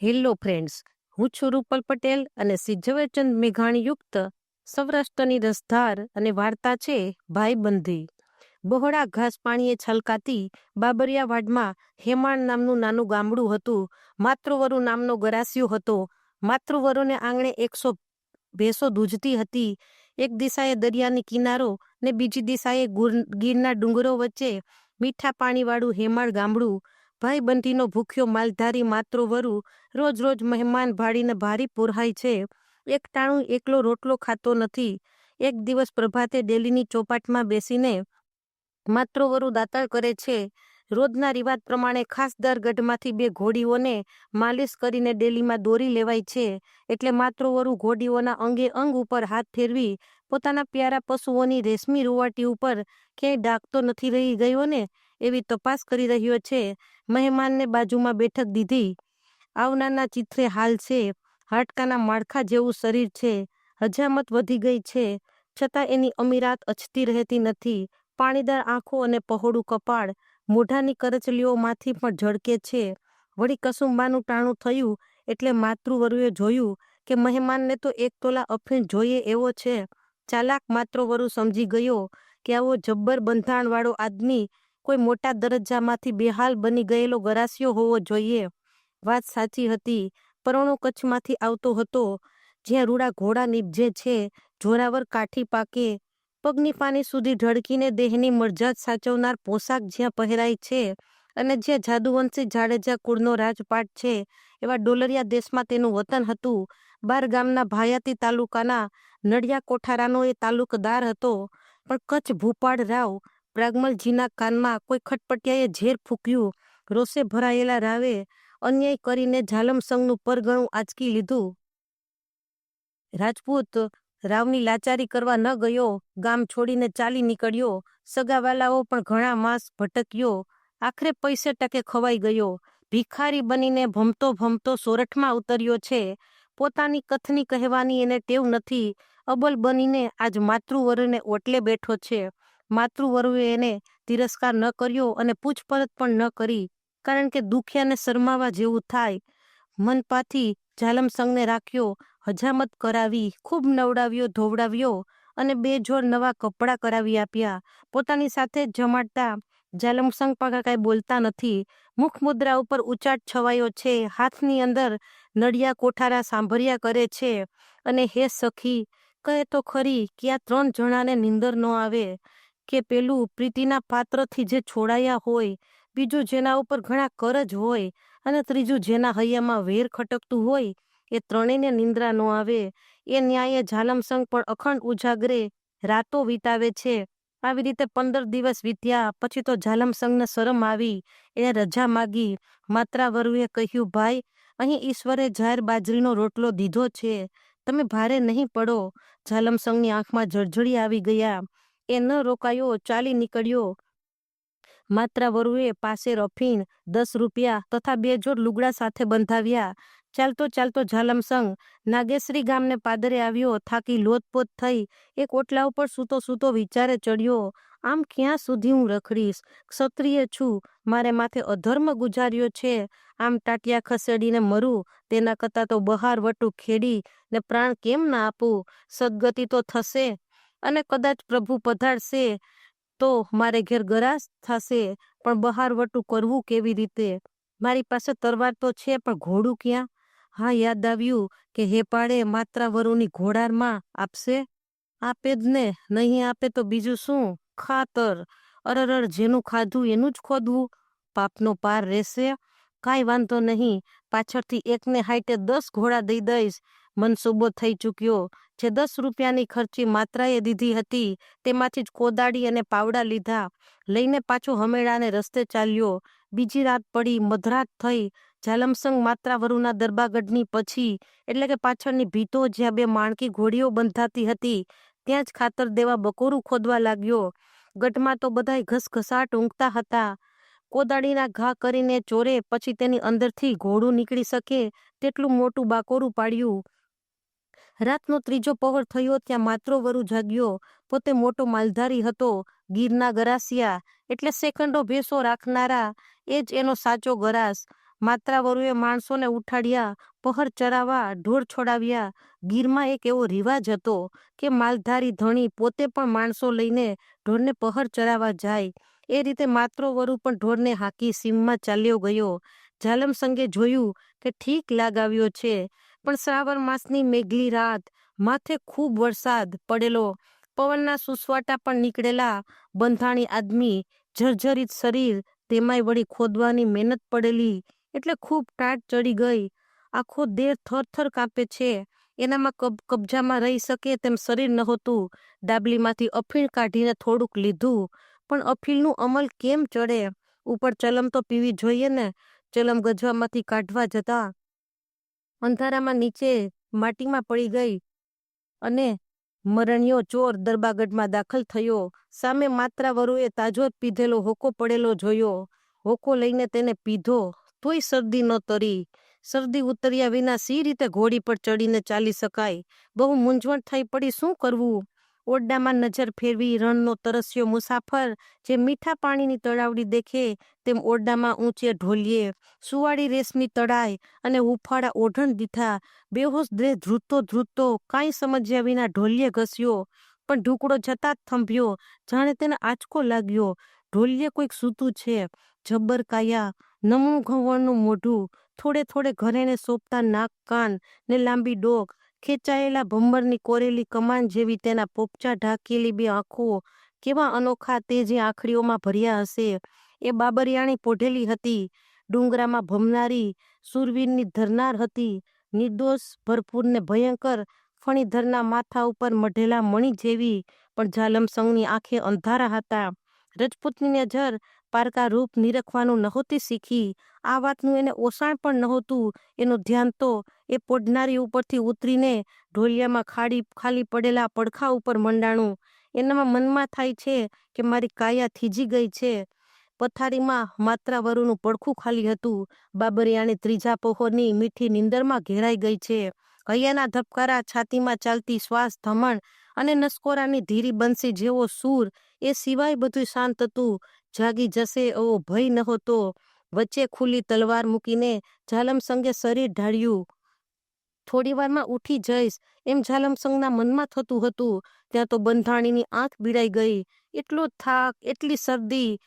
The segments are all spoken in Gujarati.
હેલો ફ્રેન્ડ્સ, હું છું રૂપલ પટેલ અને ઝવેરચંદ મેઘાણીયુક્ત સૌરાષ્ટ્રની રસધાર અને વાર્તા છે ભાઈબંધી. બહોળા ઘાસ પાણીએ છલકાતી બાબરિયાવાડમાં હેમાળ નામનું નાનું ગામડું હતું, માતૃવરુ નામનો ગરાસિયો હતો, માતૃવરુને આંગણે એકસો ભેંસો દૂજતી હતી, એક દિશાએ દરિયાની કિનારો ને બીજી દિશાએ ગીરના ડુંગરો વચ્ચે મીઠા પાણીવાળું હેમાળ ગામડું ભાઈબંધીનો ભૂખ્યો માલધારી માતૃવરુ રોજ રોજ મહેમાન ભાડીને ભારી પુરહાય છે. એક ટાણું એકલો રોટલો ખાતો નથી. એક દિવસ પ્રભાતે ડેલીની ચોપાટમાં બેસીને માતૃવરુ દાતાળ કરે છે. રોજના રિવાજ પ્રમાણે ખાસ દર ગઢમાંથી બે ઘોડીઓને માલિશ કરીને ડેલીમાં દોરી લેવાય છે. એટલે માતૃવરુ ઘોડીઓના અંગે અંગ ઉપર હાથ ફેરવી પોતાના પ્યારા પશુઓની રેશમી રૂવાટી ઉપર ક્યાંય ડાકતો નથી રહી ગયો ને? એવી તપાસ કરી રહ્યો છે. મહેમાનને બાજુમાં બેઠક દીધી. આવનારના ચિત્રે હાલ છે. હાડકાના માળખા જેવું શરીર છે. હજામત વધી ગઈ છે. છતાં એની અમીરાત અછતી રહેતી નથી. પાણીદાર આંખો અને પહોળું કપાળ મોઢાની કરચલીઓમાંથી પણ ઝળકે છે. વળી કસુંબાનું ટાણું થયું એટલે માતૃવરુએ જોયું કે મહેમાનને તો એક તોલા અફીણ જોઈએ એવો છે. ચાલાક માતૃવરુ સમજી ગયો કે આવો જબ્બર બંધાણવાળો આદમી કોઈ મોટા દરજ્જામાંથી બેહાલ બની ગયેલો ગરાસિયો હોવો જોઈએ. વાત સાચી હતી, પરણો કચ્છમાંથી આવતો હતો, જ્યાં રૂડા ઘોડા નીપજે છે, જોરાવર કાઠી પાકે, પગની પાની સુધી ઢળકીને દેહની મરજાત સાચવનાર પોશાક જ્યાં પહેરાય છે અને જ્યાં જાદુવંશી જાડેજા કુળનો રાજપાટ છે, એવા ડોલરિયા દેશમાં તેનું વતન હતું. બાર ગામના ભાયાતી તાલુકાના નડિયા કોઠારાનો એ તાલુકદાર હતો, પણ કચ્છ ભૂપાળ રાવ પ્રાગમલજીના કાનમાં કોઈ ખટપટિયાએ ઝેર ફૂક્યું, રોષે ભરાયેલા રાવે અન્યાય કરીને ઝાલમ સંઘનું પરગણું આંચકી લીધું. રાજપૂત રાવની લાચારી કરવા ન ગયો, ગામ છોડીને ચાલી નીકળ્યો, સગાવાલાઓ પણ ઘણા માસ ભટક્યો, આખરે પૈસે ટકે ખવાઈ ગયો, ભિખારી બનીને ભમતો ભમતો સોરઠમાં ઉતર્યો છે, પોતાની કથની કહેવાની એને ટેવ નથી, અબલ બનીને આજ માતૃવરને ઓટલે બેઠો છે. માતૃવરુએ એને તિરસ્કાર ન કર્યો અને પૂછપરછ પણ ન કરી, કારણ કે દુખિયાને શરમાવા જેવું થાય. મનપાથી જાલમસંગને રાખ્યો, હજામત કરાવી, ખૂબ નવડાવ્યો, ધોવડાવ્યો અને બે જોડ નવા કપડાં કરાવી આપ્યા. પોતાની સાથે જમાડતા જાલમસંગ પાકા કાંઈ બોલતા નથી. મુખ મુદ્રા ઉપર ઉચાટ છવાયો છે, હાથની અંદર નડિયા કોઠારા સાંભળ્યા કરે છે અને હે સખી, કહે તો ખરી કે આ ત્રણ જણાને નિંદર ન આવે. કે પેલું પ્રીતિના પાત્રથી જે છોડાયા હોય, બીજું જેના ઉપર ઘણા કરજ હોય અને ત્રીજું જેના હૈયામાં વેર ખટકતું હોય, એ ત્રણેયને નિંદ્રા ન આવે. એ ન્યાયે ઝાલમસંગ પણ અખંડ ઉજાગરે રાતો વિતાવે છે. આવી રીતે પંદર દિવસ વીત્યા, પછી તો ઝાલમસંગને શરમ આવી. એને રજા માગી. માત્રાવરુએ કહ્યું, ભાઈ, અહીં ઈશ્વરે જાહેર બાજરીનો રોટલો દીધો છે. તમે ભારે નહીં પડો. ઝાલમસંગની આંખમાં જળજળી આવી ગયા. એ ન રોકાયો, ચાલી નીકળ્યો. માત્રાવરુએ પાસે રફીણ દસ રૂપિયા તથા બે જોડ લુગડા સાથે બંધાવ્યા. ચાલતો ચાલતો ઝાલમસંગ નાગેશ્રી ગામને પાદરે આવ્યો, થાકી લોતપોત થઈ, એક ઓટલા ઉપર સૂતો સૂતો વિચારે ચડ્યો, આમ ક્યાં સુધી હું રખડીશ? ક્ષત્રિય છું, મારે માથે અધર્મ ગુજાર્યો છે. આમ ટાટિયા ખસેડીને મરું, તેના કરતાં તો બહાર વટું ખેડી ને પ્રાણ કેમ ના આપું? સદગતિ તો થશે. અને કદાચ પ્રભુ પધારશે તો મારે ઘેર ગરાસ થશે, પણ બહાર વટું કરવું કેવી રીતે? મારી પાસે તરવાર તો છે, પણ ઘોડું ક્યાં? હા, યાદ આવ્યું કે હે પાડે માત્રા વરુની ઘોડારમાં આપશે? આપે જ ને, નહીં આપે તો બીજું શું? ખાતર, અરરર, જેનું ખાધું એનું જ ખોદવું. પાપનો પાર રહેશે? કાંઈ વાંધો નહીં, પાછળથી એકને હાઈટે દસ ઘોડા દઈ દઈશ. મનસૂબો થઈ ચૂક્યો. જે દસ રૂપિયાની ખર્ચી માત્રાએ દીધી હતી, તેમાંથી જ કોદાળી અને પાવડા લીધા. લઈને પાછો હમેળાને રસ્તે ચાલ્યો. બીજી રાત પડી, મધરાત થઈ. જાલમસંગ માત્રાવરુના દરબાગઢની પછી, એટલે કે પાછળની ભીતો જ્યાં બે માણકી ઘોડીઓ બંધાતી હતી, ત્યાં જ ખાતર દેવા બકોરું ખોદવા લાગ્યો. ગઢમાં તો બધાય ઘસઘસાટ ઊંઘતા હતા. કોદાળીના ઘા કરીને ચોરે, પછી તેની અંદરથી ઘોડું નીકળી શકે, તેટલું મોટું બાકોરું પાડ્યું. રાતનો ત્રીજો પહોર થયો ત્યાં માતૃવરુ જાગ્યો. પોતે મોટો માલધારી હતો. ગીરના ગરાસિયા એટલે સેકન્ડો ભેસો રાખનારા. એ જ એનો સાચો ગરાસ. માત્રાવરુએ માણસોને ઉઠાડ્યા, પહર ચરાવવા, ઢોર છોડાવ્યા. ગીરમાં એક એવો રિવાજ હતો કે માલધારી ધણી પોતે પણ માણસો લઈને ઢોરને પહર ચરાવવા જાય. એ રીતે માત્રોવરુ પણ ઢોરને હાકી સીમમાં ચાલ્યો ગયો. ઝાલમ સંગે જોયું કે ઠીક લાગ આવ્યો છે. પણ શ્રાવણ માસની મેઘલી રાત, માથે ખૂબ વરસાદ પડેલો. પવનના સુસવાટા પણ નીકળેલા. બંધાણી આદમી જર્જરિત શરીર, તેમાંય વળી ખોદવાની મહેનત પડેલી. એટલે ખૂબ ટાટ ચડી ગઈ. આખો દેહ થરથર કાપે છે. એનામાં કબ, કબજામાં રહી શકે તેમ શરીર નહોતું. ડાબલીમાંથી અફીણ કાઢીને થોડુંક લીધું. પણ અફીણનું અમલ કેમ ચડે? ઉપર ચલમ તો પીવી જોઈએ ને? ચલમ ગજવામાંથી કાઢવા જતા અંધારામાં નીચે માટીમાં પડી ગઈ અને મરણિયો ચોર દરબાગઢમાં દાખલ થયો. સામે માત્રાવરુએ તાજો પીધેલો હોકો પડેલો જોયો. હોકો લઈને તેને પીધો. તોય શરદી ન તરી. શરદી ઉતર્યા વિના સી રીતે ઘોડી પર ચડીને ચાલી શકાય? બહુ મૂંઝવણ થઈ પડી. શું કરવું? ઓરડામાં નજર ફેરવી રણનો તરસ્યો મુસાફર જે મીઠા પાણીની તળાવડી દેખે, તેમ ઓરડામાં ઊંચે ઢોલીએ, સુવાળી રેશમી તળાય અને હુફાળા ઓઢણ દીઠા બેહોશ દેહ ધ્રુતો ધ્રુતો કાંઈ સમજ્યા વિના ઢોલીએ ઘસ્યો, પણ ઢુકડો જતા જ થંભ્યો. જાણે તેને આંચકો લાગ્યો, ઢોલીએ કોઈક સૂતું છે. જબ્બર કાયા, નમણું ઘવણનું મોઢું, થોડે થોડે ઘરેને સોંપતા નાક કાન ને લાંબી ડોક ખેંચાયેલા ભમરની કોરેલી કમાન જેવી તેના પોપચા ઢાંકેલી બે આંખો કેવા અનોખા તે જે આંખડીઓમાં ભર્યા હશે, એ બાબરિયાણી પોઢેલી હતી, ડુંગરામાં ભમનારી સુરવીરની ધરનાર હતી, નિર્દોષ, ભરપૂર ને ભયંકર ફણીધરના માથા ઉપર મઢેલા મણી જેવી પણ ઝાલમસંગની આંખે અંધારા હતા, રજપૂતની નજર પારકા રૂપ નિરખવાનું નહોતી શીખી. આ વાતનું એને ઓસાણ પણ નહોતું. એનું ધ્યાન તો એ પોડનારી ઉપરથી ઉતરીને ઢોલિયામાં ખાડી, ખાલી પડેલા પડખા ઉપર મંડાણું. એનામાં મનમાં થાય છે કે મારી કાયા થીજી ગઈ છે. પથારીમાં માત્રાવરુનું પડખું ખાલી હતું. બાબરિયાની ત્રીજા પહોરની મીઠી નીંદરમાં ઘેરાઈ ગઈ છે. હૈયાના ધબકારા છાતીમાં ચાલતી શ્વાસ, ધમણ અને નસકોરાની ધીરી બંસી જેવો સૂર એ સિવાય બધું શાંત હતું. જાગી જશે એવો ભય નહોતો વચ્ચે ખુલ્લી તલવાર મૂકીને જાલમસંગે શરીર ઢાળ્યું. થોડી વારમાં ઉઠી જઈશ એમ ઝાલમસંગના મનમાં થતું હતું. ત્યાં તો બંધાણીની આંખ બીડાઈ ગઈ. એટલો થાક, એટલી શરદી,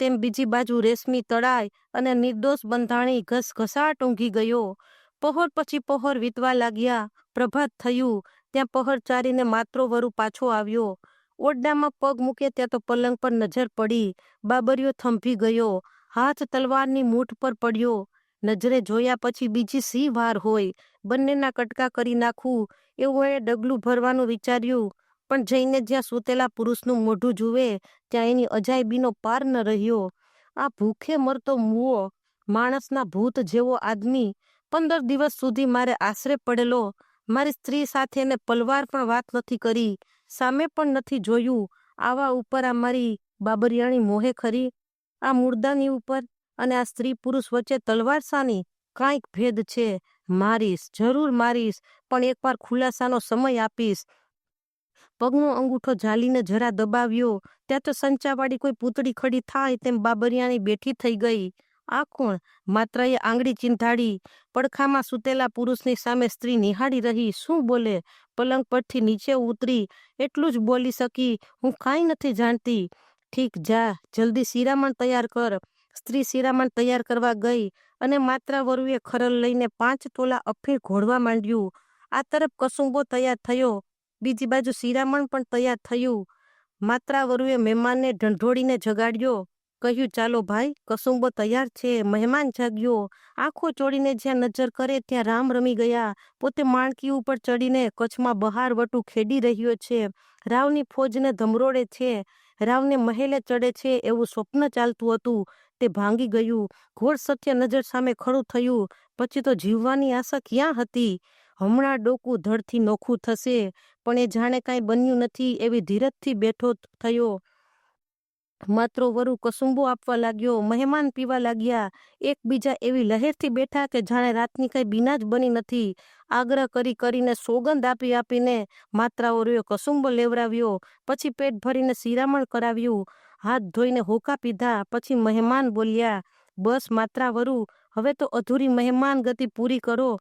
તેમ બીજી બાજુ રેશમી તળાય અને નિર્દોષ બંધાણી ઘસઘસાટ ઊંઘી ગયો. પહોર પછી પહોર વીતવા લાગ્યા. પ્રભાત થયું. ત્યાં પહોર ચારીને માત્રો વરુ પાછો આવ્યો. ઓરડામાં પગ મૂકે ત્યાં તો પલંગ પર નજર પડી. બાબરિયો થંભી ગયો. હાથ તલવારની મૂઠ પર પડ્યો. નજરે જોયા પછી બીજી સી વાર હોય? બંનેના કટકા કરી નાખવું એવું એણે ડગલું ભરવાનું વિચાર્યું. પણ જઈને જ્યાં સૂતેલા પુરુષનું મોઢું જુએ, ત્યાં એની અજાયબીનો પાર ન રહ્યો. આ ભૂખે મરતો મુઓ માણસના ભૂત જેવો આદમી. પંદર દિવસ સુધી મારે આશરે પડેલો. મારી સ્ત્રી સાથે એને પલવાર પણ વાત નથી કરી. સામે પણ નથી જોયું. આવા ઉપર આ મારી બાબરિયાણી મોહે ખરી. આ મુર્દાની ઉપર અને આ સ્ત્રી પુરુષ વચ્ચે તલવાર સાની કાંઈક ભેદ છે. મારીશ, જરૂર મારીશ, પણ એકવાર ખુલાસાનો સમય આપીશ. પગનો અંગૂઠો ઝાલીને જરા દબાવ્યો. ત્યાં તો સંચાવાળી કોઈ પૂતળી ખડી થાય તેમ બાબરિયાની બેઠી થઈ ગઈ. આ કોણ માત્ર એ આંગળી ચિંધાડી, પડખામાં સૂતેલા પુરુષની સામે સ્ત્રી નિહાળી રહી, શું બોલે? પલંગ પરથી નીચે ઉતરી, એટલું જ બોલી શકી, હું કાંઈ નથી જાણતી. ઠીક, જા, જલ્દી શિરામણ તૈયાર કર. સ્ત્રી શિરામણ તૈયાર કરવા ગઈ અને માત્રા વરુએ ખરલ લઈને પાંચ તોલા અફીણ ઘોળવા માંડ્યું. આ તરફ કસુંબો તૈયાર થયો, બીજી બાજુ શિરામણ પણ તૈયાર થયું. માત્રા વરુએ મહેમાનને ઢંઢોળીને જગાડ્યો. કહ્યું, ચાલો ભાઈ, કસુંબો તૈયાર છે, મહેમાન જાગ્યો. આંખો ચોડીને જ્યાં નજર કરે ત્યાં રામ રમી ગયા. પોતે માણકી ઉપર ચડીને કચ્છમાં બહાર વટું ખેડી રહ્યો છે. રાવની ફોજને ધમરોડે છે. રાવને મહેલે ચડે છે એવું સ્વપ્ન ચાલતું હતું. તે ભાંગી ગયું. ઘોર સત્ય નજર સામે ખડું થયું. પછી તો જીવવાની આશા ક્યાં હતી? હમણાં ડોકું ધડથી નોખું થશે. પણ એ જાણે કાંઈ બન્યું નથી એવી ધીરજથી બેઠો થયો. માત્રો વરુ કસુંબો આપવા લાગ્યો, મહેમાન પીવા લાગ્યા, એકબીજા એવી લહેરથી બેઠા કે જાણે રાતની કઈ બીના જ બની નથી. આગ્રહ કરી કરીને સોગંદ આપી આપીને માત્રાઓએ કસુંબો લેવરાવ્યો પછી પેટ ભરીને શિરામણ કરાવ્યું. હાથ ધોઈને હોકા પીધા, પછી મહેમાન બોલ્યા, બસ માત્રા વરુ, હવે તો અધૂરી મહેમાન ગતિ પૂરી કરો.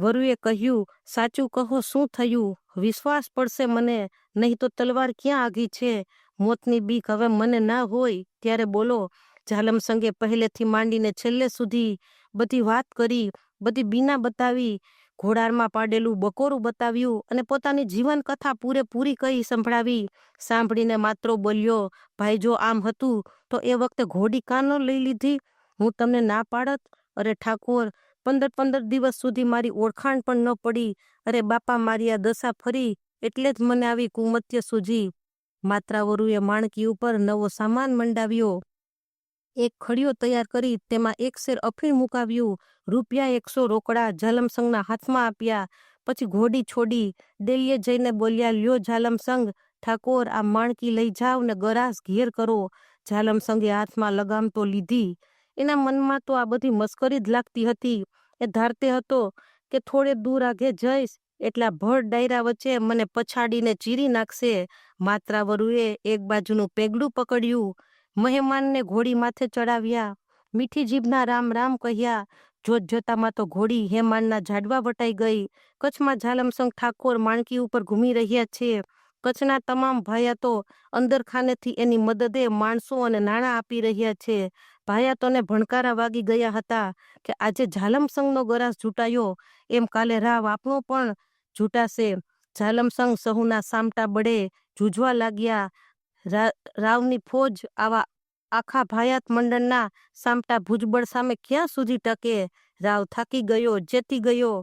વરુએ કહ્યું, સાચું કહો, શું થયું? વિશ્વાસ પડશે મને, નહીં તો તલવાર ક્યાં આગી છે? મોતની બીક હવે મને ના હોય ત્યારે બોલો ઝાલમ સંગે પહેલેથી માંડીને છેલ્લે સુધી બધી વાત કરી, બધી બીના બતાવી, ઘોડારમાં પાડેલું બકોરું બતાવ્યું અને પોતાની જીવન કથા પૂરેપૂરી કહી સંભળાવી. સાંભળીને માત્રો બોલ્યો, ભાઈ, જો આમ હતું તો એ વખતે ઘોડી કાનો લઈ લીધી? હું તમને ના પાડત? અરે ઠાકોર, પંદર પંદર દિવસ સુધી મારી ઓળખાણ પણ ન પડી. અરે બાપા, મારી આ દશા ફરી એટલે જ મને આવી કુમત્ય સૂજી માત્રાવરુએ માણકી ઉપર નવો સામાન મંડાવ્યો. એક ખડીયો તૈયાર કરી તેમાં એક શેર અફીણ મુકાવ્યું. રૂપિયા એકસો રોકડા ઝાલમસંગના હાથમાં આપ્યા. પછી ઘોડી છોડી ડેલીએ જઈને બોલ્યા, લ્યો ઝાલમસંગ, ઠાકોર, આ માણકી લઈ જાવ ને ગરાસ ઘેર કરો. ઝાલમસંગે હાથમાં લગામ તો લીધી. એના મનમાં તો આ બધી મસ્કરી જ લાગતી હતી. એ ધારતે હતો કે થોડે દૂર આગે જઈશ. એટલા ભર ડાયરા વચ્ચે મને પછાડીને ચીરી નાખશે. માત્રાવરુએ એક બાજુનું પેગડું પકડ્યું. મહેમાનને ઘોડી માથે ચડાવ્યા. મીઠી જીભના રામ રામ કહ્યા. જોત જોતામાં તો ઘોડી હેમાનના ઝાડવા વટાઈ ગઈ. કચ્છમાં ઝાલમસંગ ઠાકોર માણકી ઉપર ઘૂમી રહ્યા છે. કચ્છના તમામ ભાયાતો અંદરખાનેથી એની મદદે માણસો અને નાણાં આપી રહ્યા છે. ભાયાતોને ભણકારા વાગી ગયા હતા કે આજે ઝાલમસંગનો ગરાસ જૂટાયો. એમ કાલે રાવ આપણો પણ જૂટાશે. ઝાલમસંગ સહુના સામટા બળે જૂજવા લાગ્યા. રાવની ફોજ આવા આખા ભાયાત મંડળના સામટા ભુજબળ સામે ક્યાં સુધી ટકે? રાવ થાકી ગયો, જેતી ગયો.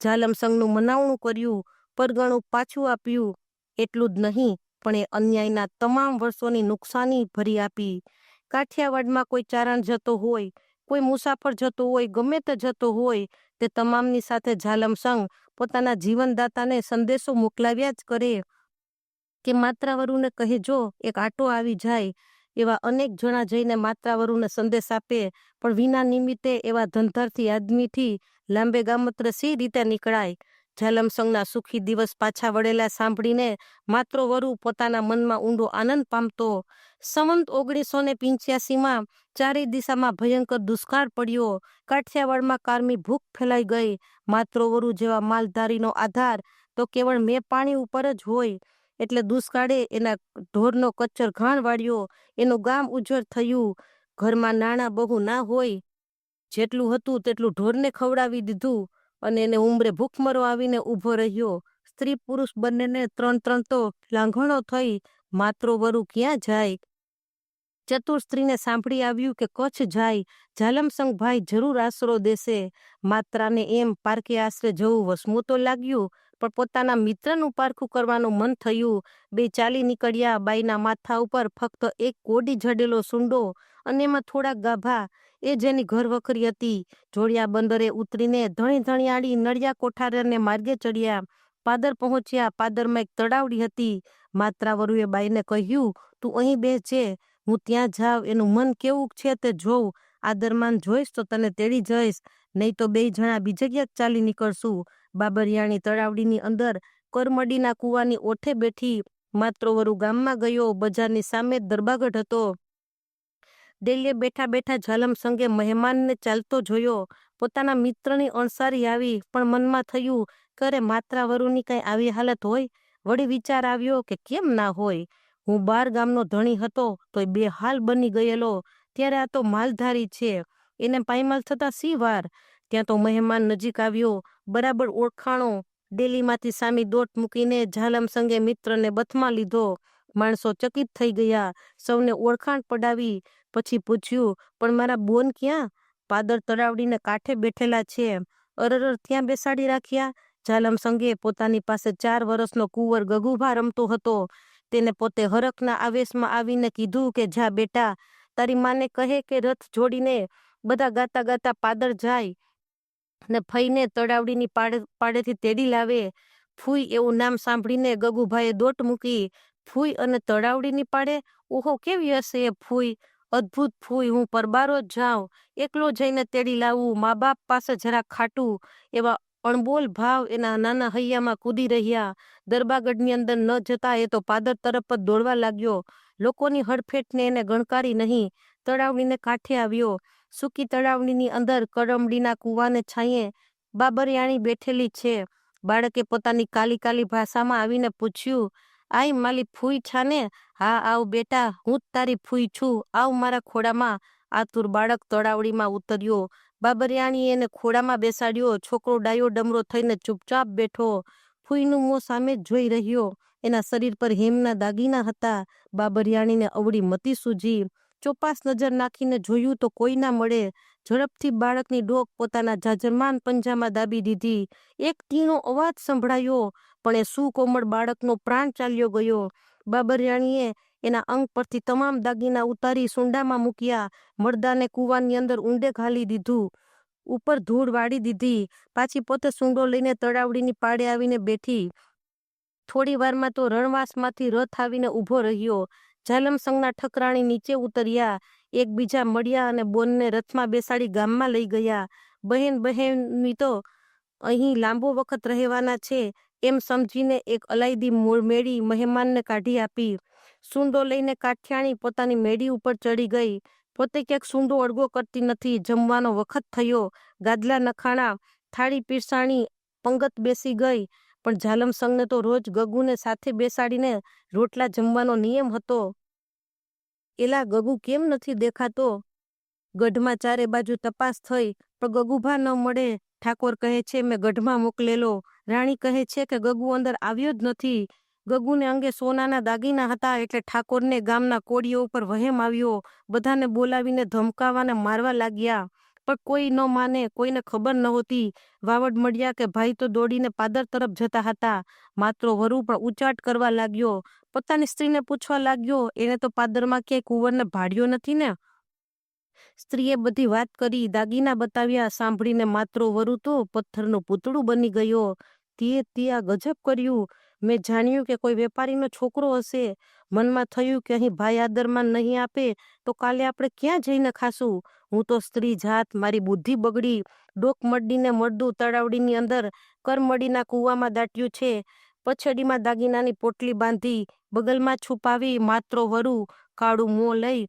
ઝાલમસંગનું મનાવણું કર્યું, પરગણું પાછું આપ્યું. એટલું જ નહીં, પણ એ અન્યાયના તમામ વર્ષોની નુકસાની ભરી આપી. કાઠિયાવાડમાં કોઈ ચારણ જતો હોય, કોઈ મુસાફર જતો હોય, ગમે તે જતો હોય તે તમામની સાથે ઝાલમ સંઘ પોતાના જીવનદાતાને સંદેશો મોકલાવ્યા જ કરે કે માત્રાવરુને કહેજો એક આટો આવી જાય એવા અનેક જણા જઈને માત્રાવરુને સંદેશ આપે, પણ વિના નિમિત્તે એવા ધંધારથી આદમીથી લાંબે ગામત્ર સી રીતે નીકળાય? ઝાલમસંગના સુખી દિવસ પાછા વળેલા સાંભળીને માત્ર વરુ પોતાના મનમાં ઊંડો આનંદ પામતો. સંવંત ઓગણીસો ને પિંચ્યાસીમાં ચારે દિશામાં ભયંકર દુષ્કાળ પડ્યો. કાઠિયાવાડમાં કારમી ભૂખ ફેલાઈ ગઈ. માત્રો વરુ જેવા માલધારીનો આધાર તો કેવળ મેં પાણી ઉપર જ હોય. એટલે દુષ્કાળે એના ઢોરનો કચ્ચર ઘાણ વાળ્યો. એનું ગામ ઉજ્જળ થયું. ઘરમાં નાણાં બહુ ના હોય. જેટલું હતું તેટલું ઢોરને ખવડાવી દીધું. અને એને ઉમરે ભૂખમરો આવીને ઊભો રહ્યો. સ્ત્રી પુરુષ બંનેને ત્રણ ત્રણ તો લાંઘણો થઈ, માત્રો વરુ ક્યાં જાય? ચતુર સ્ત્રીને સાંભળી આવ્યું કે કચ્છ જાય જાલમસંગભાઈ જરૂર આશરો દેશે. માત્રાને એમ પારકે આશરે જવું વસમું તો લાગ્યું, પણ પોતાના મિત્રનું પારખું કરવાનું મન થયું. બે ચાલી નીકળ્યા, બાઈના માથા ઉપર ફક્ત એક કોડી જડેલો સુંડો અને એમાં થોડાક ગાભા. એ જેની ઘર વખરી હતી. જોડિયા બંદરે ઉતરીને ધણી ધણિયાળી નળિયા કોઠારને માર્ગે ચડ્યા. પાદર પહોંચ્યા. પાદરમાં એક તળાવડી હતી. માત્રાવરુએ બાઈને કહ્યું, તું અહીં બે છે. હું ત્યાં જાઉં એનું મન કેવું છે તે જોઉં. આદરમાન જોઈશ તો તને તેડી જઈશ. નહીં તો બે જણા બીજે ક્યાંક ચાલી નીકળશું. બાબરિયાણી તળાવડીની અંદર કરમડીના કૂવાની ઓઠે બેઠી માત્રોવરુ ગામમાં ગયો. બજારની સામે દરબાગઢ હતો. ડેલીએ બેઠા બેઠા ઝાલમ સંગે મહેમાનને ચાલતો જોયો. પોતાના મિત્રની અણસારી આવી, પણ મનમાં થયું કે અરે માત્રાવરુની કાંઈ આવી હાલત હોય? વળી વિચાર આવ્યો કે કેમ ના હોય? હું બાર ગામનો ધણી હતો, તોય બે હાલ બની ગયેલો. ત્યારે આ તો માલધારી છે. એને પાયમાલ થતા સી વાર? ત્યાં તો મહેમાન નજીક આવ્યો. બરાબર ઓળખાણો. ડેલીમાંથી સામી દોટ મૂકીને ઝાલમ સંગે મિત્રને બથમાં લીધો. માણસો ચકિત થઈ ગયા. સૌને ઓળખાણ પડાવી. પછી પૂછ્યું, પણ મારા બોન ક્યાં? પાદર તળાવડીને કાંઠે બેઠેલા છે અરર ત્યાં બેસાડી રાખ્યા. જાલમસંગે પોતાની પાસે ચાર વર્ષનો કુંવર ગગુભા રમતો હતો. તેને પોતે હરકના આવેશમાં આવીને કીધું કે, જા બેટા, તારી માને કહે કે રથ જોડીને બધા ગાતા ગાતા પાદર જાય ને ફઈને તળાવડીની પાડે, પાડેથી તેડી લાવે. ફૂઈ એવું નામ સાંભળીને ગગુભાઈએ દોટ મૂકી, ફૂઈ અને તળાવડીની પાડે? ઓહો, કેવી હશે એ ફૂઈ? અદ્ભુત ફૂઈ હું પરબારો જ જાઉં. એકલો જઈને તેડી લાવું. મા બાપ પાસે જરા ખાટું. એવા અણબોલ ભાવ એના નાના હૈયામાં કૂદી રહ્યા. દરબાગઢની અંદર ન જતા એ તો પાદર તરફ જ દોડવા લાગ્યો. લોકોની હડફેટને એને ગણકારી નહીં. તળાવણીને કાંઠે આવ્યો. સૂકી તળાવણીની અંદર કરમડીના કૂવાને છાંયે બાબરિયાણી બેઠેલી છે. બાળકે પોતાની કાલી કાલી ભાષામાં આવીને પૂછ્યું આઈ માલી ફૂઈ છાને, હા આવ બેટા, હું જ તારી ફૂઈ છું, આવ મારા ખોડામાં આતુર બાળક તળાવડીમાં ઉતર્યો. બાબરિયાણી એને ખોડામાં બેસાડ્યો. છોકરો ડાયો ડમરો થઈને ચૂપચાપ બેઠો. ફૂઈનું મોં સામે જોઈ રહ્યો. એના શરીર પર હેમના દાગીના હતા. બાબરિયાણીને અવળી મતી સૂજી ચોપાસ નજર નાખીને જોયું તો કોઈ ના મળે ઝડપથી બાળકની ડોક પોતાના જાજરમાન પંજામાં દાબી દીધી. એક તીણો અવાજ સંભળાયો, પણ એ સુકોમળ બાળકનો પ્રાણ ચાલ્યો ગયો. બાબરિયાણીએ એના અંગ પરથી તમામ દાગીના ઉતારી સુંડામાં મૂક્યા. મરદાને કૂવાની અંદર ઊંડે ઘાલી દીધું. ઉપર ધૂળ વાળી દીધી. પાછી પોતે સૂંડો લઈને તળાવડીની પાડે આવીને બેઠી. થોડી વારમાં તો રણવાસમાંથી રથ આવીને ઊભો રહ્યો. ઝાલમસંગના ઠકરાણી નીચે ઉતર્યા, એકબીજા મળ્યા અને બોનને રથમાં બેસાડી ગામમાં લઈ ગયા. બહેન, બહેનની તો અહીં લાંબો વખત રહેવાના છે, એમ સમજીને એક અલાયદી મેળી મહેમાનને કાઢી આપી. સૂંડો લઈને કાઠિયાણી પોતાની મેળી ઉપર ચડી ગઈ. પોતે ક્યાંક સૂંડો અડગો કરતી નથી, જમવાનો વખત થયો. ગાદલા નખાણા, થાળી પીરસાણી, પંગત બેસી ગઈ. પણ ઝાલમસંગને તો રોજ ગગુને સાથે બેસાડીને રોટલા જમવાનો નિયમ હતો. એલા ગગુ કેમ નથી દેખાતો? ગઢમાં ચારે બાજુ તપાસ થઈ, પણ ગગુભા ન મળે. ઠાકોર કહે છે, મેં ગઢમાં મોકલેલો. રાણી કહે છે કે ગગુ અંદર આવ્યો જ નથી. ગગુને અંગે સોનાના દાગીના હતા એટલે ઠાકોરને ગામના કોળીઓ ઉપર વહેમ આવ્યો. બધાને બોલાવીને ધમકાવાને મારવા લાગ્યા. પણ કોઈ ન માને, કોઈને ખબર નહોતી વાવડ મળ્યા કે ભાઈ તો દોડીને પાદર તરફ જતા હતા. માત્ર વરુ પણ ઉચાટ કરવા લાગ્યો. પોતાની સ્ત્રીને પૂછવા લાગ્યો, એને તો પાદરમાં ક્યાંય કુંવરને ભાડ્યો નથી ને? સ્ત્રીએ બધી વાત કરી, દાગીના બતાવ્યા, સાંભળીને માત્રો વરુ તો પથ્થરનું પૂતળું બની ગયો. તે તે આ ગજબ કર્યું. મેં જાણ્યું કે કોઈ વેપારીનો છોકરો હશે, મનમાં થયું કે અહીં ભાઈ આદરમાં નહીં આપે, તો કાલે આપણે ક્યાં જઈને ખાશું? હું તો સ્ત્રી જાત, મારી બુદ્ધિ બગડી, ડોક મડીને મળદું તળાવડીની અંદર, કરમડીના કૂવામાં દાટ્યું છે, પછડીમાં દાગીનાની પોટલી બાંધી, બગલમાં છુપાવી, માત્રો વરુ, કાળું મોં લઈ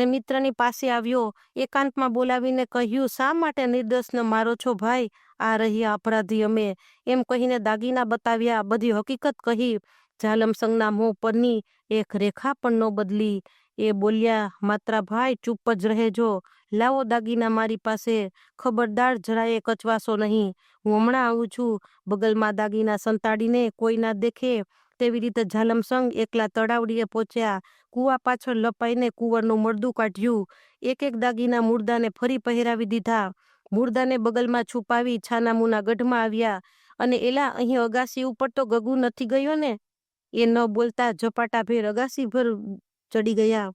ને મિત્રની પાસે આવ્યો, એકાંતમાં બોલાવીને કહ્યું, શા માટે નિર્દોષને મારો છો ભાઈ? આ રહ્યા અપરાધી અમે. એમ કહીને દાગીના બતાવ્યા, બધી હકીકત કહી જાલમસંગના મોં પરની એક રેખા પણ ન બદલી. એ બોલ્યા, માત્રા ભાઈ, ચૂપ જ રહેજો. લાવો દાગીના મારી પાસે. ખબરદાર જરાએ કચવાશો નહીં. હું હમણાં આવું છું. બગલમાં દાગીના સંતાડીને કોઈ ના દેખે તેવી રીતે ઝાલમસંગ એકલા તળાવડીએ પહોંચ્યા કૂવા પાછળ લપાઈને કુંવરનું મરદું કાઢ્યું. એક એક દાગીના મુર્દાને ફરી પહેરાવી દીધા. મુર્દાને બગલમાં છુપાવી છાનામુના ગઢમાં આવ્યા. અને એલા, અહીં અગાસી ઉપર તો ગગુ નથી ગયો ને? એ ન બોલતા ઝપાટા ભેર અગાસી ભર ચડી ગયા.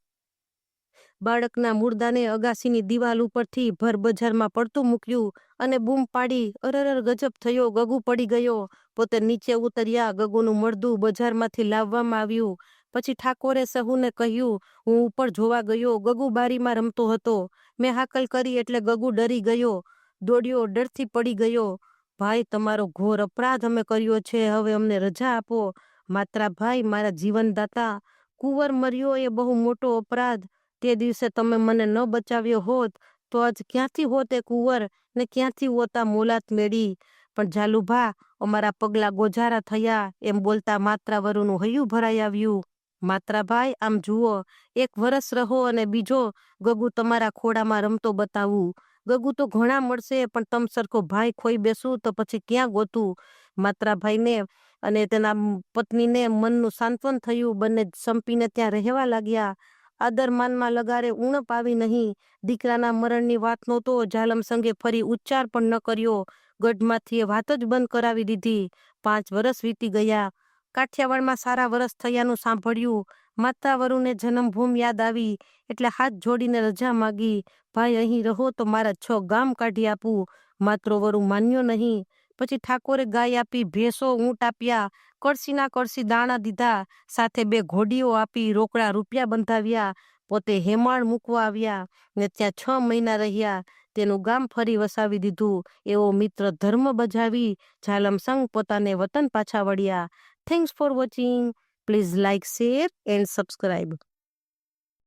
બાળકના મુર્દાને અગાસીની દિવાલ ઉપરથી ભર બજારમાં પડતું મૂક્યું અને બૂમ પાડી અરર ગજબ થયો, ગગુ પડી ગયો. પોતે નીચે ઉતર્યા, ગગુનું મળદું બજારમાંથી લાવવામાં આવ્યું. પછી ઠાકોરે સહુને કહ્યું, હું ઉપર જોવા ગયો, ગગુ બારીમાં રમતો હતો. મેં હાકલ કરી એટલે ગગુ ડરી ગયો, દોડ્યો, ડરથી પડી ગયો. ભાઈ, તમારો ઘોર અપરાધ અમે કર્યો છે, હવે અમને રજા આપો. માત્રા ભાઈ, મારા જીવનદાતા, કુંવર મર્યો એ બહુ મોટો અપરાધ તે દિવસે તમે મને ન બચાવ્યો હોત, તો આજ ક્યાંથી હોત એ કુંવર ને ક્યાંથી હોતા મોલાત મેળી? પણ ઝાલુભા અમારા પગલા ગોજારા થયા, એમ બોલતા માત્રાવરુનું હૈયું ભરાઈ આવ્યું. માત્રાભાઈ આમ જુઓ, એક વરસ રહો અને બીજો ગગુ તમારા ખોડામાં રમતો બતાવું. ગગુ તો ઘણા મળશે, પણ તમ સરખો ભાઈ ખોઈ બેસું તો પછી ક્યાં ગોતું? માત્રાભાઈને અને તેના પત્નીને મનનું સાંત્વન થયું, બંને સંપીને ત્યાં રહેવા લાગ્યા. આદર માનમાં લગારે ઉણપ આવી નહીં. દીકરાના મરણની વાતનો તો જાલમ સંગે ફરી ઉચ્ચાર પણ ન કર્યો. ગઢમાંથી એ વાત જ બંધ કરાવી દીધી. પાંચ વર્ષ વીતી ગયા. કાઠિયાવાડમાં સારા વર્ષ થયાનું સાંભળ્યું. માતા વરુને જન્મભૂમ યાદ આવી, એટલે હાથ જોડીને રજા માગી. ભાઈ, અહીં રહો તો મારા છ ગામ કાઢી આપું. માત્રો વરુ માન્યો નહીં. પછી ઠાકોરે ગાય આપી, ભેંસો, ઊંટ આપ્યા કળસીના કળસી દાણા દીધા, સાથે બે ઘોડીઓ આપી, રોકડા રૂપિયા બંધાવ્યા, પોતે હેમાળ મૂકવા આવ્યા ને ત્યાં છ મહિના રહ્યા. તેનું ગામ ફરી વસાવી દીધું. એવો મિત્ર ધર્મ બજાવી ઝાલમસંગ પોતાને વતન પાછા વળ્યા. Thanks for watching please like share and subscribe